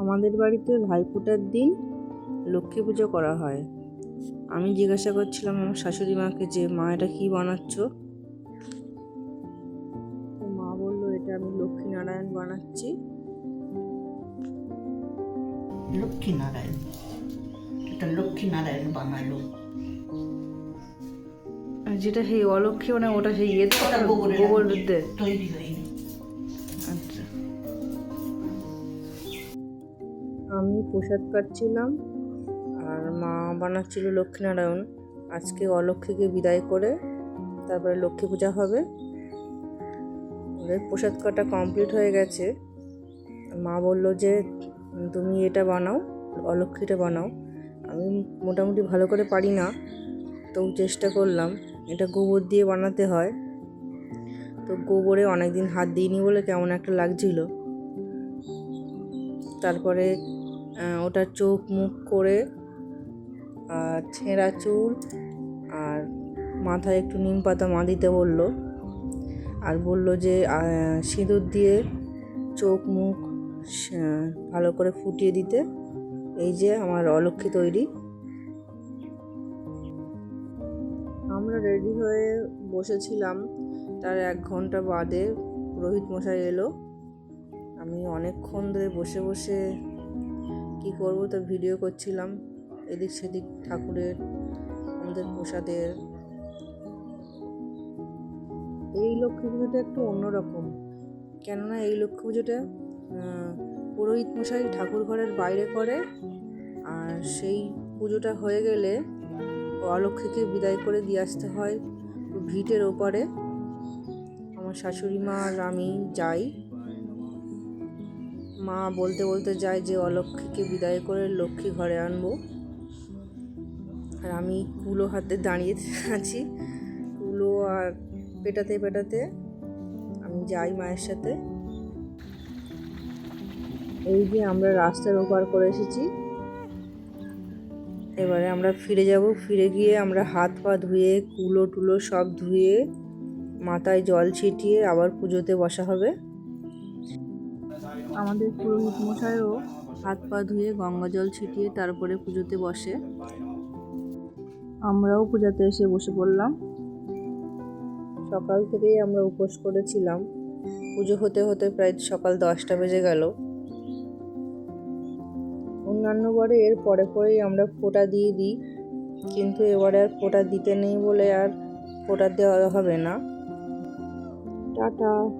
আমাদের বাড়িতে ভাইফোঁটার দিন লক্ষ্মী পুজো করা হয়। আমি জিজ্ঞাসা করছিলাম আমার শাশুড়ি মাকে যে মা এটা কী বানাচ্ছ? মা বলল এটা আমি লক্ষ্মী নারায়ণ বানাচ্ছি। লক্ষ্মী নারায়ণ এটা লক্ষ্মী নারায়ণ বানালো। আর যেটা সেই অলক্ষ্মী মানে ওটা সেই ইয়ে গোবর তৈরি হয়নি আমি প্রসাদ কাটছিলাম আর মা বানাচ্ছিল লক্ষ্মীনারায়ণ। আজকে অলক্ষ্মীকে বিদায় করে তারপরে লক্ষ্মী পূজা হবে। ওদের প্রসাদ কাটা কমপ্লিট হয়ে গেছে। মা বলল যে, তুমি এটা বানাও, অলক্ষ্মীটা বানাও। আমি মোটামুটি ভালো করে পারি না, তো চেষ্টা করলাম। এটা গোবর দিয়ে বানাতে হয়। তো গোবরে অনেক দিন হাত দিইনি বলে কেমন একটা লাগছিল। তারপরে ওটার চোখ মুখ করে, আর ছেঁড়া চুল, আর মাথায় একটু নিম পাতা মা দিতে বলল। আর বলল যে সিঁদুর দিয়ে চোখ মুখ ভালো করে ফুটিয়ে দিতে। এই যে আমার অলক্ষ্মী তৈরি। আমরা রেডি হয়ে বসেছিলাম। তার এক ঘণ্টা বাদে রোহিত মশাই এলো। আমি অনেকক্ষণ ধরে বসে বসে কি করব তো ভিডিও করছিলাম, এদিক সেদিক ঠাকুরের, আমাদের প্রসাদের। এই লক্ষ্মী পুজোটা একটু অন্যরকম। কেননা এই লক্ষ্মী পুজোটা পুরোহিত মশাই ঠাকুর ঘরের বাইরে করে, আর সেই পুজোটা হয়ে গেলে অলক্ষ্মীকে বিদায় করে দিয়ে আসতে হয় ভিটের ওপারে। আমার শাশুড়ি মা আর আমি যাই। মা বলতে বলতে যায় যে, অলক্ষ্মীকে বিদায় করে লক্ষ্মী ঘরে আনব। আর আমি কুলো হাতে দাঁড়িয়ে আছি। কুলো আর পেটাতে পেটাতে আমি যাই মায়ের সাথে। এই যে আমরা রাস্তার ওপার করে এসেছি। এবারে আমরা ফিরে যাব। ফিরে গিয়ে আমরা হাত পা ধুয়ে, কুলো টুলো সব ধুয়ে, মাথায় জল ছিটিয়ে আবার পুজোতে বসা হবে। আমাদের পুরোহিত মশাইও হাত পা ধুয়ে গঙ্গা জল ছিটিয়ে তারপরে পুজোতে বসে। আমরাও পূজাতে এসে বসে পড়লাম। সকাল থেকেই আমরা উপোস করেছিলাম। পুজো হতে হতে প্রায় সকাল দশটা বেজে গেল। অন্যান্য বারে এর পরে পরেই আমরা ফোঁটা দিয়ে দিই, কিন্তু এবারে আর ফোঁটা দিতে নেই বলে আর ফোঁটা দেওয়া হবে না। টাটা।